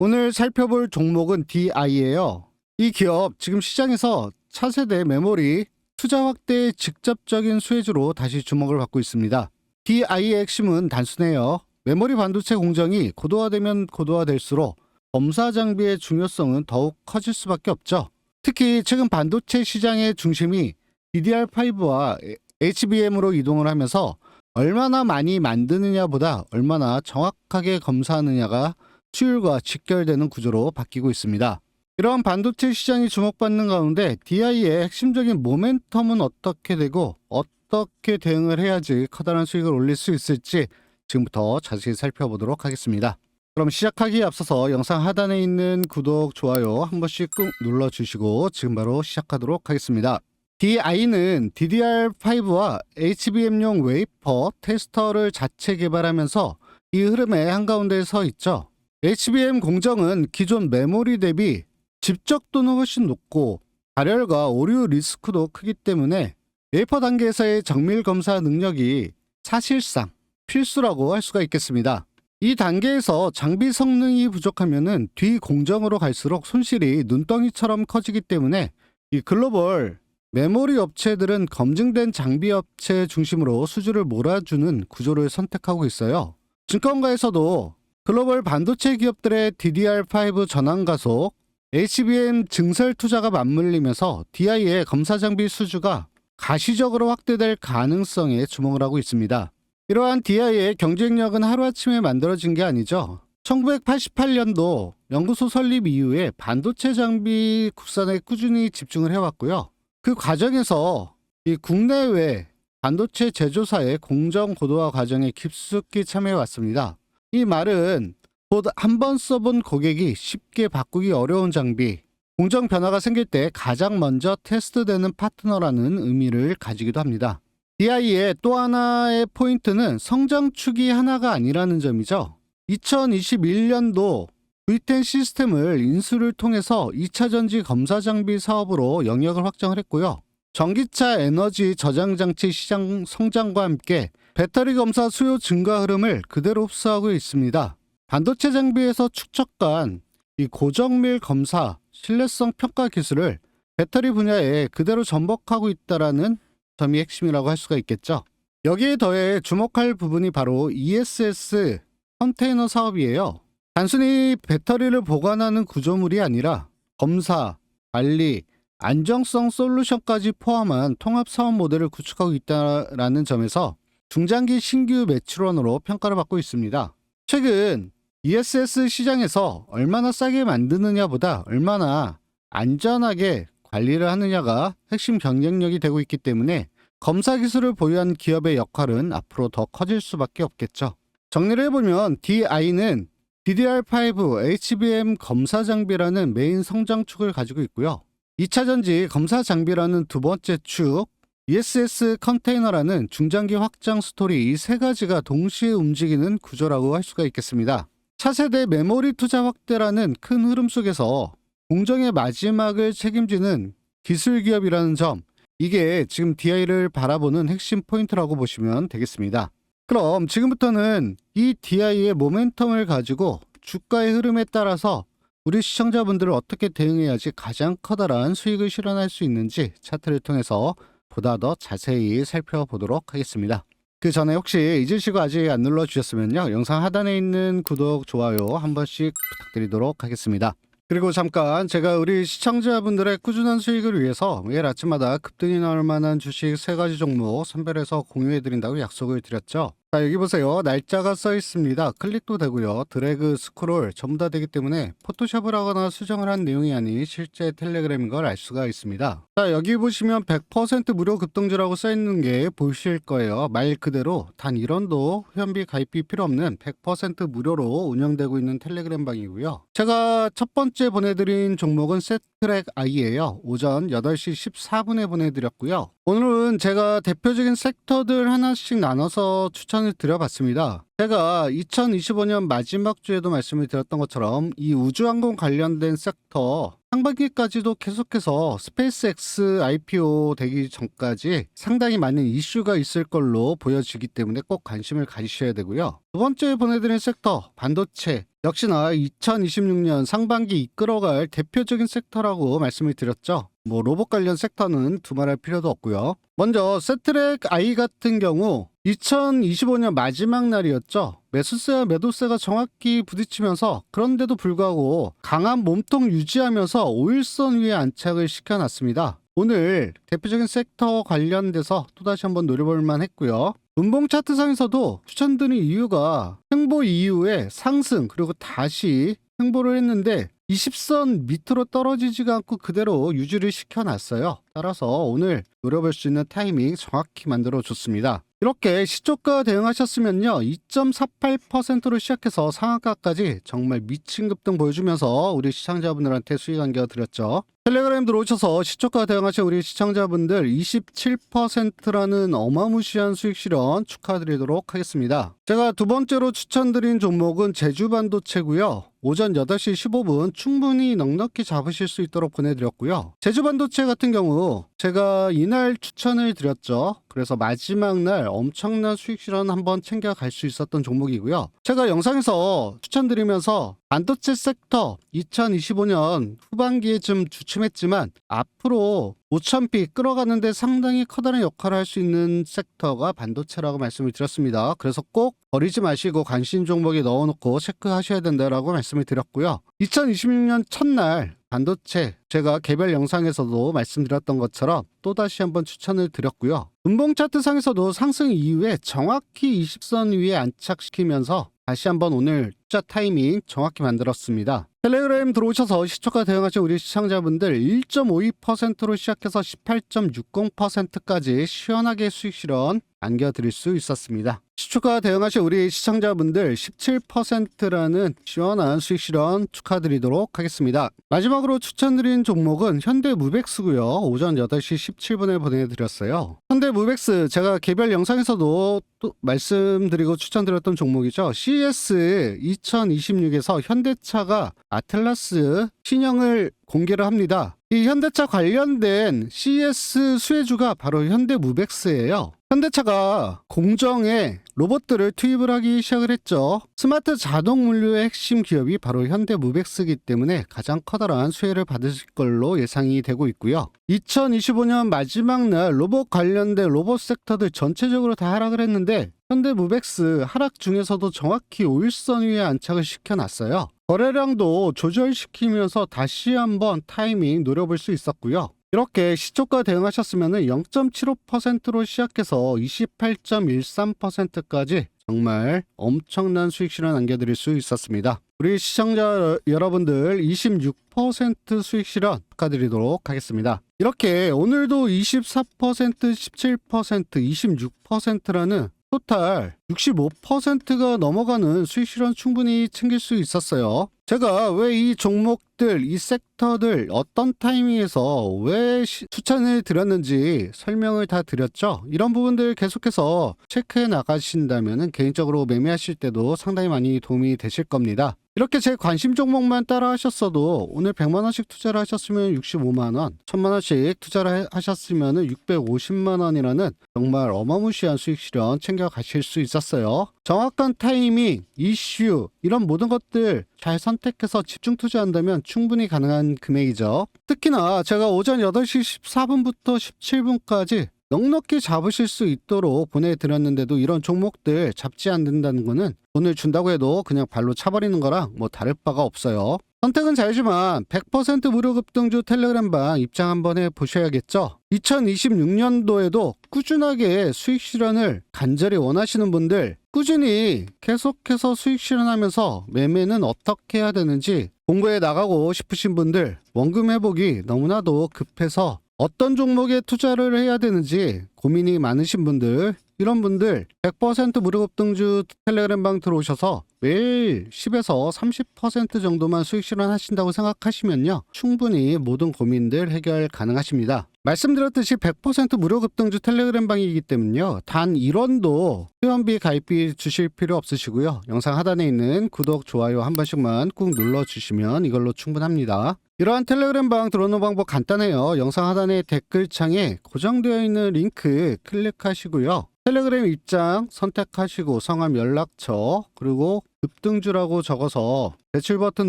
오늘 살펴볼 종목은 DI예요. 이 기업 지금 시장에서 차세대 메모리 투자 확대의 직접적인 수혜주로 다시 주목을 받고 있습니다. DI의 핵심은 단순해요. 메모리 반도체 공정이 고도화되면 고도화될수록 검사 장비의 중요성은 더욱 커질 수밖에 없죠. 특히 최근 반도체 시장의 중심이 DDR5와 HBM으로 이동을 하면서 얼마나 많이 만드느냐보다 얼마나 정확하게 검사하느냐가 수율과 직결되는 구조로 바뀌고 있습니다. 이러한 반도체 시장이 주목받는 가운데 DI의 핵심적인 모멘텀은 어떻게 되고 어떻게 대응을 해야지 커다란 수익을 올릴 수 있을지 지금부터 자세히 살펴보도록 하겠습니다. 그럼 시작하기에 앞서서 영상 하단에 있는 구독, 좋아요 한 번씩 꾹 눌러주시고 지금 바로 시작하도록 하겠습니다. DI는 DDR5와 HBM용 웨이퍼 테스터를 자체 개발하면서 이 흐름의 한가운데에 서 있죠. HBM 공정은 기존 메모리 대비 집적도는 훨씬 높고 발열과 오류 리스크도 크기 때문에 웨이퍼 단계에서의 정밀 검사 능력이 사실상 필수라고 할 수가 있겠습니다. 이 단계에서 장비 성능이 부족하면은 뒤 공정으로 갈수록 손실이 눈덩이처럼 커지기 때문에 이 글로벌 메모리 업체들은 검증된 장비 업체 중심으로 수주를 몰아주는 구조를 선택하고 있어요. 증권가에서도 글로벌 반도체 기업들의 DDR5 전환 가속, HBM 증설 투자가 맞물리면서 DI의 검사 장비 수주가 가시적으로 확대될 가능성에 주목을 하고 있습니다. 이러한 DI의 경쟁력은 하루아침에 만들어진 게 아니죠. 1988년도 연구소 설립 이후에 반도체 장비 국산에 꾸준히 집중을 해왔고요. 그 과정에서 이 국내외 반도체 제조사의 공정 고도화 과정에 깊숙이 참여해왔습니다. 이 말은 곧 한 번 써본 고객이 쉽게 바꾸기 어려운 장비, 공정 변화가 생길 때 가장 먼저 테스트되는 파트너라는 의미를 가지기도 합니다. DI의 또 하나의 포인트는 성장축이 하나가 아니라는 점이죠. 2021년도 V10 시스템을 인수를 통해서 2차 전지 검사 장비 사업으로 영역을 확장을 했고요. 전기차 에너지 저장 장치 시장 성장과 함께 배터리 검사 수요 증가 흐름을 그대로 흡수하고 있습니다. 반도체 장비에서 축적한 이 고정밀 검사 신뢰성 평가 기술을 배터리 분야에 그대로 전복하고 있다라는 점이 핵심이라고 할 수가 있겠죠. 여기에 더해 주목할 부분이 바로 ESS 컨테이너 사업이에요. 단순히 배터리를 보관하는 구조물이 아니라 검사, 관리, 안정성 솔루션까지 포함한 통합 사업 모델을 구축하고 있다라는 점에서 중장기 신규 매출원으로 평가를 받고 있습니다. 최근 ESS 시장에서 얼마나 싸게 만드느냐보다 얼마나 안전하게 관리를 하느냐가 핵심 경쟁력이 되고 있기 때문에 검사 기술을 보유한 기업의 역할은 앞으로 더 커질 수밖에 없겠죠. 정리를 해보면 DI는 DDR5 HBM 검사 장비라는 메인 성장 축을 가지고 있고요. 2차 전지 검사 장비라는 두 번째 축, ESS 컨테이너라는 중장기 확장 스토리 이 세 가지가 동시에 움직이는 구조라고 할 수가 있겠습니다. 차세대 메모리 투자 확대라는 큰 흐름 속에서 공정의 마지막을 책임지는 기술 기업이라는 점, 이게 지금 DI를 바라보는 핵심 포인트라고 보시면 되겠습니다. 그럼 지금부터는 이 DI의 모멘텀을 가지고 주가의 흐름에 따라서 우리 시청자분들을 어떻게 대응해야지 가장 커다란 수익을 실현할 수 있는지 차트를 통해서 보다 더 자세히 살펴보도록 하겠습니다. 그 전에 혹시 잊으시고 아직 안 눌러주셨으면요. 영상 하단에 있는 구독, 좋아요 한 번씩 부탁드리도록 하겠습니다. 그리고 잠깐 제가 우리 시청자분들의 꾸준한 수익을 위해서 매일 아침마다 급등이 나올 만한 주식 세 가지 종목 선별해서 공유해드린다고 약속을 드렸죠. 자 여기 보세요. 날짜가 써 있습니다. 클릭도 되고요. 드래그 스크롤 전부 다 되기 때문에 포토샵을 하거나 수정을 한 내용이 아닌 실제 텔레그램인 걸 알 수가 있습니다. 자 여기 보시면 100% 무료 급등주라고 써 있는 게 보이실 거예요. 말 그대로 단 1원도 회원비 가입비 필요 없는 100% 무료로 운영되고 있는 텔레그램 방이고요. 제가 첫 번째 보내드린 종목은 세트랙 I예요. 오전 8시 14분에 보내드렸고요. 오늘은 제가 대표적인 섹터들 하나씩 나눠서 추천 을 추천을 드려봤습니다. 제가 2025년 마지막 주에도 말씀을 드렸던 것처럼 이 우주항공 관련된 섹터 상반기까지도 계속해서 스페이스X IPO 되기 전까지 상당히 많은 이슈가 있을 걸로 보여지기 때문에 꼭 관심을 가지셔야 되고요. 두 번째 보내드린 섹터 반도체 역시나 2026년 상반기 이끌어갈 대표적인 섹터라고 말씀을 드렸죠. 뭐 로봇 관련 섹터는 두말할 필요도 없고요. 먼저 세트랙 I 같은 경우 2025년 마지막 날이었죠. 매수세와 매도세가 정확히 부딪히면서 그런데도 불구하고 강한 몸통 유지하면서 5일선 위에 안착을 시켜놨습니다. 오늘 대표적인 섹터 관련돼서 또다시 한번 노려볼 만 했고요. 분봉 차트상에서도 추천드린 이유가 횡보 이후에 상승 그리고 다시 횡보를 했는데 20선 밑으로 떨어지지가 않고 그대로 유지를 시켜놨어요. 따라서 오늘 노려볼 수 있는 타이밍 정확히 만들어 줬습니다. 이렇게 시초가 대응하셨으면요. 2.48%로 시작해서 상한가까지 정말 미친 급등 보여주면서 우리 시청자분들한테 수익 안겨드렸죠. 텔레그램 들어오셔서 시초가 대응하신 우리 시청자분들 27%라는 어마무시한 수익 실현 축하드리도록 하겠습니다. 제가 두 번째로 추천드린 종목은 제주 반도체고요. 오전 8시 15분 충분히 넉넉히 잡으실 수 있도록 보내드렸고요. 제주반도체 같은 경우 제가 이날 추천을 드렸죠. 그래서 마지막 날 엄청난 수익 실현 한번 챙겨갈 수 있었던 종목이고요. 제가 영상에서 추천드리면서 반도체 섹터 2025년 후반기에 좀 주춤했지만 앞으로 5,000피 끌어가는데 상당히 커다란 역할을 할 수 있는 섹터가 반도체라고 말씀을 드렸습니다. 그래서 꼭 버리지 마시고 관심 종목에 넣어놓고 체크하셔야 된다라고 말씀을 드렸고요. 2026년 첫날 반도체 제가 개별 영상에서도 말씀드렸던 것처럼 또다시 한번 추천을 드렸고요. 분봉 차트 상에서도 상승 이후에 정확히 20선 위에 안착시키면서 다시 한번 오늘 투자 타이밍 정확히 만들었습니다. 텔레그램 들어오셔서 시초가 대응하신 우리 시청자분들 1.52%로 시작해서 18.60%까지 시원하게 수익 실현 안겨드릴 수 있었습니다. 시초가 대응하신 우리 시청자분들 17%라는 시원한 수익 실현 축하드리도록 하겠습니다. 마지막으로 추천드린 종목은 현대무백스고요. 오전 8시 17분에 보내드렸어요. 현대무백스 제가 개별 영상에서도 또 말씀드리고 추천드렸던 종목이죠. CS 2026에서 현대차가 아틀라스 신형을 공개를 합니다. 이 현대차 관련된 CS 수혜주가 바로 현대무백스예요. 현대차가 공정에 로봇들을 투입을 하기 시작을 했죠. 스마트 자동 물류의 핵심 기업이 바로 현대무백스이기 때문에 가장 커다란 수혜를 받으실 걸로 예상이 되고 있고요. 2025년 마지막 날 로봇 관련된 로봇 섹터들 전체적으로 다 하락을 했는데 현대무백스 하락 중에서도 정확히 5일선 위에 안착을 시켜놨어요. 거래량도 조절시키면서 다시 한번 타이밍 노려볼 수 있었고요. 이렇게 시초가 대응하셨으면 0.75%로 시작해서 28.13%까지 정말 엄청난 수익 실현 안겨드릴 수 있었습니다. 우리 시청자 여러분들 26% 수익 실현 축하드리도록 하겠습니다. 이렇게 오늘도 24%, 17%, 26%라는 토탈 65%가 넘어가는 수익 실현 충분히 챙길 수 있었어요. 제가 왜 이 종목들, 이 섹터들 어떤 타이밍에서 왜 시- 추천을 드렸는지 설명을 다 드렸죠. 이런 부분들 계속해서 체크해 나가신다면 개인적으로 매매하실 때도 상당히 많이 도움이 되실 겁니다. 이렇게 제 관심 종목만 따라 하셨어도 오늘 100만 원씩 투자를 하셨으면 65만 원, 1000만 원씩 투자를 해- 하셨으면 650만 원이라는 정말 어마무시한 수익 실현 챙겨 가실 수 있었어요. 정확한 타이밍, 이슈 이런 모든 것들 잘 선택해서 집중 투자한다면 충분히 가능한 금액이죠. 특히나 제가 오전 8시 14분부터 17분까지 넉넉히 잡으실 수 있도록 보내드렸는데도 이런 종목들 잡지 않는다는 거는 돈을 준다고 해도 그냥 발로 차버리는 거랑 뭐 다를 바가 없어요. 선택은 자유지만 100% 무료 급등주 텔레그램방 입장 한번 해 보셔야겠죠. 2026년도에도 꾸준하게 수익 실현을 간절히 원하시는 분들 꾸준히 계속해서 수익 실현하면서 매매는 어떻게 해야 되는지 공부해 나가고 싶으신 분들 원금 회복이 너무나도 급해서 어떤 종목에 투자를 해야 되는지 고민이 많으신 분들 이런 분들 100% 무료 급등주 텔레그램방 들어오셔서 매일 10에서 30% 정도만 수익 실현하신다고 생각하시면요 충분히 모든 고민들 해결 가능하십니다. 말씀드렸듯이 100% 무료 급등주 텔레그램 방이기 때문요. 단 1원도 회원비 가입비 주실 필요 없으시고요. 영상 하단에 있는 구독, 좋아요 한 번씩만 꾹 눌러주시면 이걸로 충분합니다. 이러한 텔레그램 방 들어오는 방법 간단해요. 영상 하단에 댓글창에 고정되어 있는 링크 클릭하시고요. 텔레그램 입장 선택하시고 성함 연락처 그리고 급등주라고 적어서 배출 버튼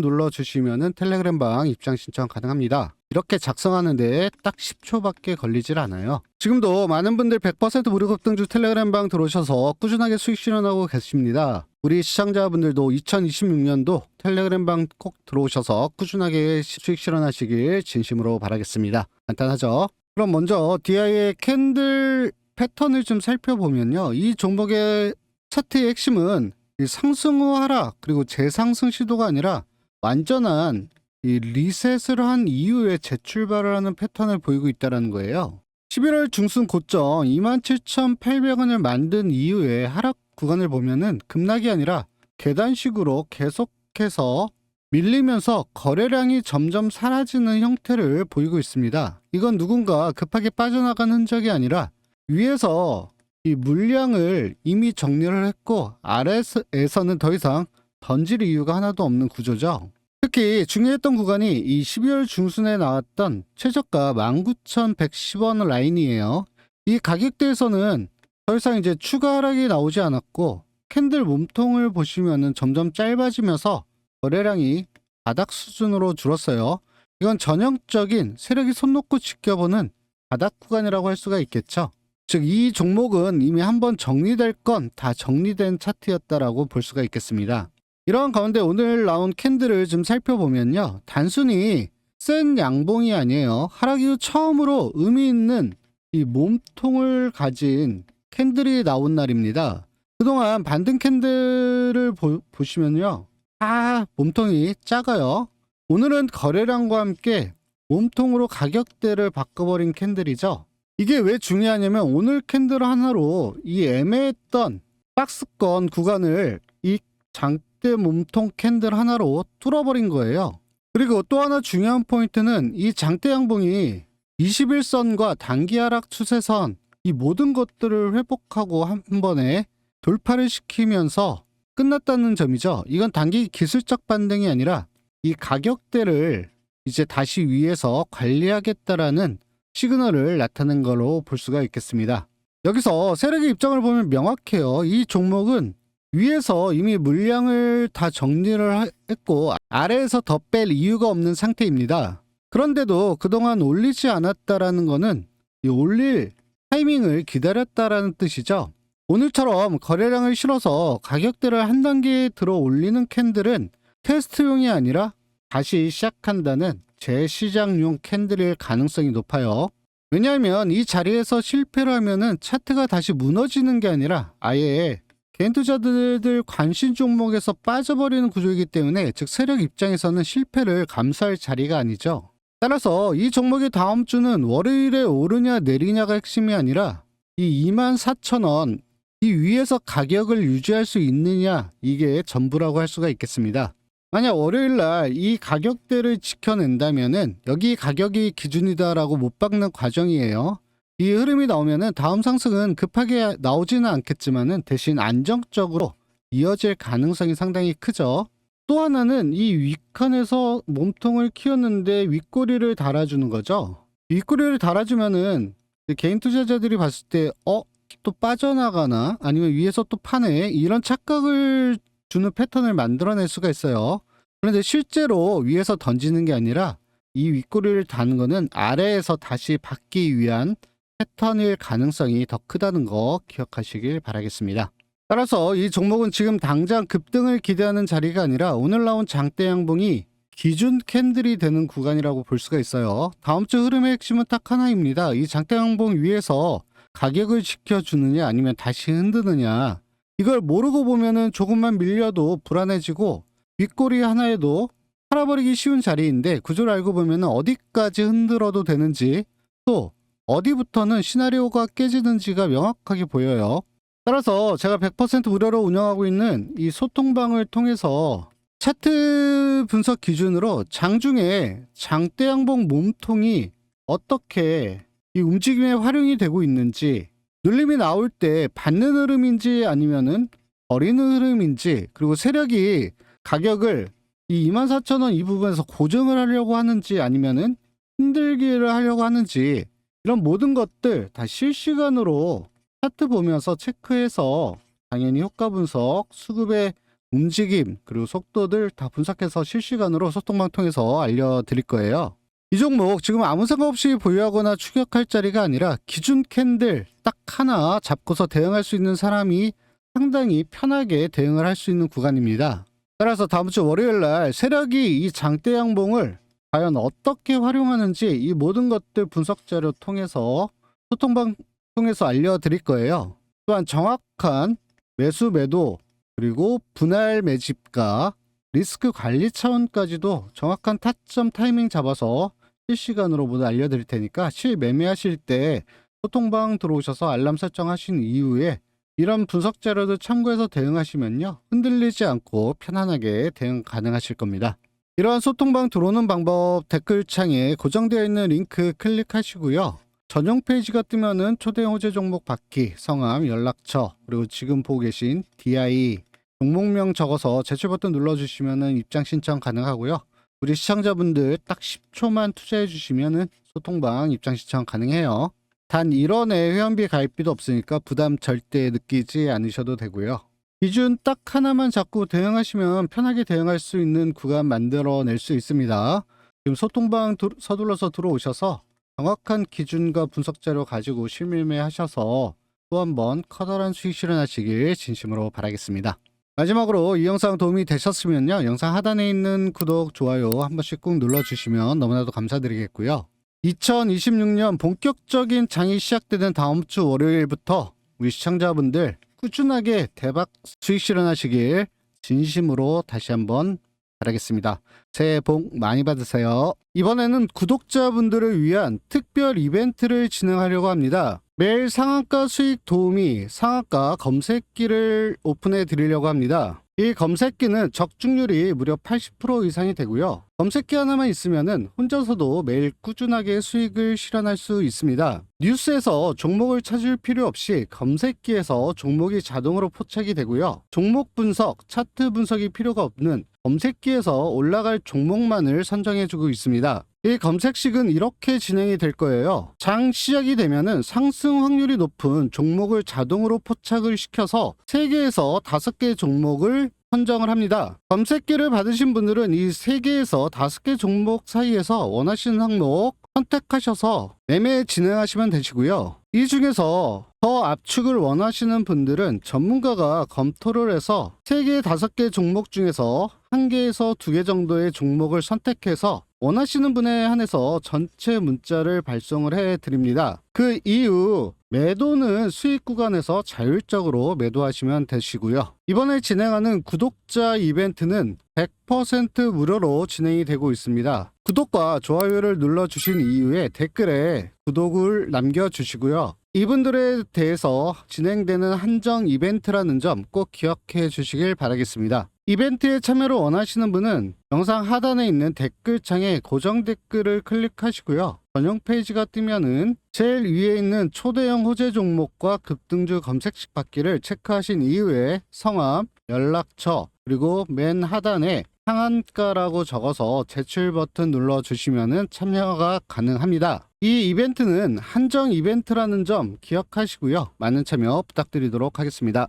눌러주시면 텔레그램 방 입장 신청 가능합니다. 이렇게 작성하는데 딱 10초밖에 걸리질 않아요. 지금도 많은 분들 100% 무료 급 등주 텔레그램 방 들어오셔서 꾸준하게 수익 실현하고 계십니다. 우리 시청자분들도 2026년도 텔레그램 방 꼭 들어오셔서 꾸준하게 수익 실현하시길 진심으로 바라겠습니다. 간단하죠? 그럼 먼저 DI의 캔들 패턴을 좀 살펴보면요. 이 종목의 차트의 핵심은 이 상승 후 하락 그리고 재상승 시도가 아니라 완전한 이 리셋을 한 이후에 재출발을 하는 패턴을 보이고 있다는 거예요. 11월 중순 고점 27,800원을 만든 이후에 하락 구간을 보면은 급락이 아니라 계단식으로 계속해서 밀리면서 거래량이 점점 사라지는 형태를 보이고 있습니다. 이건 누군가 급하게 빠져나간 흔적이 아니라 위에서 이 물량을 이미 정리를 했고 아래에서는 더 이상 던질 이유가 하나도 없는 구조죠. 특히 중요했던 구간이 이 12월 중순에 나왔던 최저가 19,110원 라인이에요. 이 가격대에서는 더 이상 이제 추가 하락이 나오지 않았고 캔들 몸통을 보시면은 점점 짧아지면서 거래량이 바닥 수준으로 줄었어요. 이건 전형적인 세력이 손 놓고 지켜보는 바닥 구간이라고 할 수가 있겠죠. 즉 이 종목은 이미 한번 정리될 건 다 정리된 차트였다라고 볼 수가 있겠습니다. 이러한 가운데 오늘 나온 캔들을 좀 살펴보면요. 단순히 센 양봉이 아니에요. 하락 이후 처음으로 의미 있는 이 몸통을 가진 캔들이 나온 날입니다. 그동안 반등 캔들을 보, 보시면요. 다 몸통이 작아요. 오늘은 거래량과 함께 몸통으로 가격대를 바꿔버린 캔들이죠. 이게 왜 중요하냐면 오늘 캔들 하나로 이 애매했던 박스권 구간을 이 장대 몸통 캔들 하나로 뚫어버린 거예요. 그리고 또 하나 중요한 포인트는 이 장대 양봉이 21선과 단기 하락 추세선 이 모든 것들을 회복하고 한 번에 돌파를 시키면서 끝났다는 점이죠. 이건 단기 기술적 반등이 아니라 이 가격대를 이제 다시 위에서 관리하겠다라는 시그널을 나타낸 걸로 볼 수가 있겠습니다. 여기서 세력의 입장을 보면 명확해요. 이 종목은 위에서 이미 물량을 다 정리를 하- 했고 아래에서 더 뺄 이유가 없는 상태입니다. 그런데도 그동안 올리지 않았다라는 거는 이 올릴 타이밍을 기다렸다라는 뜻이죠. 오늘처럼 거래량을 실어서 가격대를 한 단계 들어 올리는 캔들은 테스트용이 아니라 다시 시작한다는 재시장용 캔들일 가능성이 높아요. 왜냐하면 이 자리에서 실패를 하면은 차트가 다시 무너지는 게 아니라 아예 개인 투자들 관심 종목에서 빠져버리는 구조이기 때문에 즉 세력 입장에서는 실패를 감수할 자리가 아니죠. 따라서 이 종목의 다음 주는 월요일에 오르냐 내리냐가 핵심이 아니라 이 24,000원 이 위에서 가격을 유지할 수 있느냐 이게 전부라고 할 수가 있겠습니다. 만약 월요일 날 이 가격대를 지켜낸다면은 여기 가격이 기준이다라고 못 박는 과정이에요. 이 흐름이 나오면은 다음 상승은 급하게 나오지는 않겠지만은 대신 안정적으로 이어질 가능성이 상당히 크죠. 또 하나는 이 윗칸에서 몸통을 키웠는데 윗꼬리를 달아주는 거죠. 윗꼬리를 달아주면은 개인 투자자들이 봤을 때, 어? 또 빠져나가나? 아니면 위에서 또 파네? 이런 착각을 주는 패턴을 만들어낼 수가 있어요. 그런데 실제로 위에서 던지는 게 아니라 이 윗꼬리를 다는 거는 아래에서 다시 받기 위한 패턴일 가능성이 더 크다는 거 기억하시길 바라겠습니다. 따라서 이 종목은 지금 당장 급등을 기대하는 자리가 아니라 오늘 나온 장대 양봉이 기준 캔들이 되는 구간이라고 볼 수가 있어요. 다음 주 흐름의 핵심은 딱 하나입니다. 이 장대 양봉 위에서 가격을 지켜주느냐 아니면 다시 흔드느냐 이걸 모르고 보면은 조금만 밀려도 불안해지고 윗꼬리 하나에도 팔아버리기 쉬운 자리인데 구조를 알고 보면은 어디까지 흔들어도 되는지 또 어디부터는 시나리오가 깨지는지가 명확하게 보여요. 따라서 제가 100% 무료로 운영하고 있는 이 소통방을 통해서 차트 분석 기준으로 장중에 장대 양봉 몸통이 어떻게 이 움직임에 활용이 되고 있는지 눌림이 나올 때 받는 흐름인지 아니면은 버리는 흐름인지 그리고 세력이 가격을 이 24,000원 이 부분에서 고정을 하려고 하는지 아니면은 흔들기를 하려고 하는지 이런 모든 것들 다 실시간으로 차트 보면서 체크해서 당연히 효과 분석, 수급의 움직임 그리고 속도들 다 분석해서 실시간으로 소통방 통해서 알려드릴 거예요. 이 종목 지금 아무 생각 없이 보유하거나 추격할 자리가 아니라 기준 캔들 딱 하나 잡고서 대응할 수 있는 사람이 상당히 편하게 대응을 할 수 있는 구간입니다. 따라서 다음 주 월요일 날 세력이 이 장대 양봉을 과연 어떻게 활용하는지 이 모든 것들 분석 자료 통해서 소통방 통해서 알려드릴 거예요. 또한 정확한 매수 매도 그리고 분할 매집가 리스크 관리 차원까지도 정확한 타점 타이밍 잡아서 실시간으로 모두 알려드릴 테니까 실 매매하실 때 소통방 들어오셔서 알람 설정하신 이후에 이런 분석 자료도 참고해서 대응하시면요 흔들리지 않고 편안하게 대응 가능하실 겁니다. 이러한 소통방 들어오는 방법 댓글창에 고정되어 있는 링크 클릭하시고요. 전용 페이지가 뜨면은 초대 호재 종목 받기, 성함, 연락처, 그리고 지금 보고 계신 DI 종목명 적어서 제출 버튼 눌러주시면은 입장 신청 가능하고요. 우리 시청자분들 딱 10초만 투자해 주시면은 소통방 입장 신청 가능해요. 단 1원의 회원비 가입비도 없으니까 부담 절대 느끼지 않으셔도 되고요. 기준 딱 하나만 잡고 대응하시면 편하게 대응할 수 있는 구간 만들어낼 수 있습니다. 지금 소통방 두- 서둘러서 들어오셔서 정확한 기준과 분석 자료 가지고 실밀매 하셔서 또 한번 커다란 수익 실현하시길 진심으로 바라겠습니다. 마지막으로 이 영상 도움이 되셨으면요. 영상 하단에 있는 구독, 좋아요 한 번씩 꾹 눌러주시면 너무나도 감사드리겠고요. 2026년 본격적인 장이 시작되는 다음 주 월요일부터 우리 시청자분들 꾸준하게 대박 수익 실현하시길 진심으로 다시 한번 바라겠습니다. 새해 복 많이 받으세요. 이번에는 구독자분들을 위한 특별 이벤트를 진행하려고 합니다. 매일 상한가 수익 도우미 상한가 검색기를 오픈해 드리려고 합니다. 이 검색기는 적중률이 무려 80% 이상이 되고요. 검색기 하나만 있으면은 혼자서도 매일 꾸준하게 수익을 실현할 수 있습니다. 뉴스에서 종목을 찾을 필요 없이 검색기에서 종목이 자동으로 포착이 되고요. 종목 분석, 차트 분석이 필요가 없는 검색기에서 올라갈 종목만을 선정해주고 있습니다. 이 검색식은 이렇게 진행이 될 거예요. 장 시작이 되면은 상승 확률이 높은 종목을 자동으로 포착을 시켜서 3개에서 5개 종목을 선정을 합니다. 검색기를 받으신 분들은 이 3개에서 5개 종목 사이에서 원하시는 항목 선택하셔서 매매 진행하시면 되시고요. 이 중에서 더 압축을 원하시는 분들은 전문가가 검토를 해서 3개, 5개 종목 중에서 1개에서 2개 정도의 종목을 선택해서 원하시는 분에 한해서 전체 문자를 발송을 해 드립니다. 그 이후 매도는 수익 구간에서 자율적으로 매도하시면 되시고요. 이번에 진행하는 구독자 이벤트는 100% 무료로 진행이 되고 있습니다. 구독과 좋아요를 눌러주신 이후에 댓글에 구독을 남겨주시고요. 이분들에 대해서 진행되는 한정 이벤트라는 점 꼭 기억해 주시길 바라겠습니다. 이벤트에 참여를 원하시는 분은 영상 하단에 있는 댓글창에 고정 댓글을 클릭하시고요. 전용 페이지가 뜨면은 제일 위에 있는 초대형 호재 종목과 급등주 검색식 받기를 체크하신 이후에 성함, 연락처, 그리고 맨 하단에 상한가라고 적어서 제출 버튼 눌러주시면 참여가 가능합니다. 이 이벤트는 한정 이벤트라는 점 기억하시고요. 많은 참여 부탁드리도록 하겠습니다.